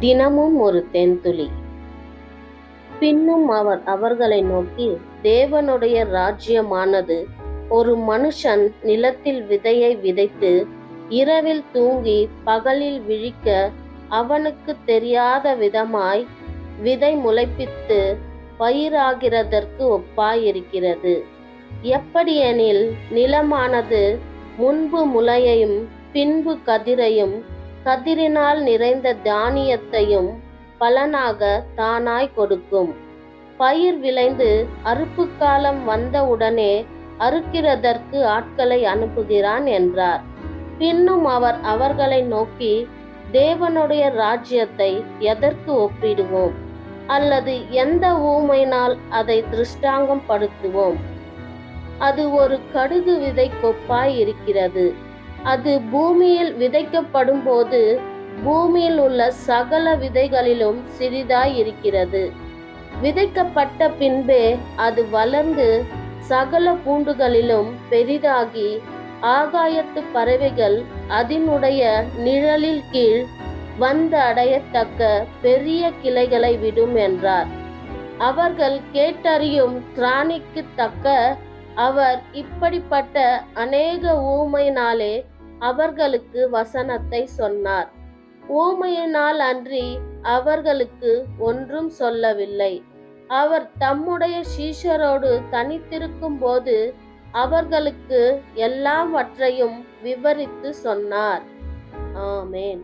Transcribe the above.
தினமும் ஒரு தென்துளி. பின்னும் அவர் அவர்களை நோக்கி தேவனுடைய ராஜ்யமானது ஒரு மனுஷன் நிலத்தில் விதையை விதைத்து இரவில் தூங்கி பகலில் விழிக்க அவனுக்கு தெரியாத விதமாய் விதை முளைப்பித்து பயிராகிறதற்கு ஒப்பாயிருக்கிறது. எப்படியெனில் நிலமானது முன்பு முளையையும் பின்பு கதிரையும் கதிரினால் நிறைந்த தானியத்தையும் பலனாக தானாய் கொடுக்கும். பயிர் விளைந்து அறுப்பு காலம் வந்தவுடனே அறுக்கிறதற்கு ஆட்களை அனுப்புகிறான் என்றார். பின்னும் அவர் அவர்களை நோக்கி தேவனுடைய ராஜ்யத்தை எதற்கு ஒப்பிடுவோம்? அல்லது எந்த ஊமையினால் அதை திருஷ்டாங்கம் படுத்துவோம் அது ஒரு கடுகு விதை கொப்பாய் இருக்கிறது. அது பூமியில் விதைக்கப்படும் போது பூமியில் உள்ள சகல விதைகளிலும் சிறிதாய் இருக்கிறது விதைக்கப்பட்ட பின்பே அது வளர்ந்து சகல பூண்டுகளிலும் பெரிதாகி ஆகாயத்து பறவைகள் அதனுடைய நிழலில் கீழ் வந்து அடையத்தக்க பெரிய கிளைகளை விடும் என்றார். அவர்கள் கேட்டறியும் திராணிக்கு தக்க அவர் இப்படிப்பட்ட அநேக ஊமையினாலே அவர்களுக்கு வசனத்தை சொன்னார். ஊமையினால் அன்றி அவர்களுக்கு ஒன்றும் சொல்லவில்லை. அவர் தம்முடைய சீஷரோடு தனித்திருக்கும் போது அவர்களுக்கு எல்லாவற்றையும் விவரித்து சொன்னார். ஆமேன்.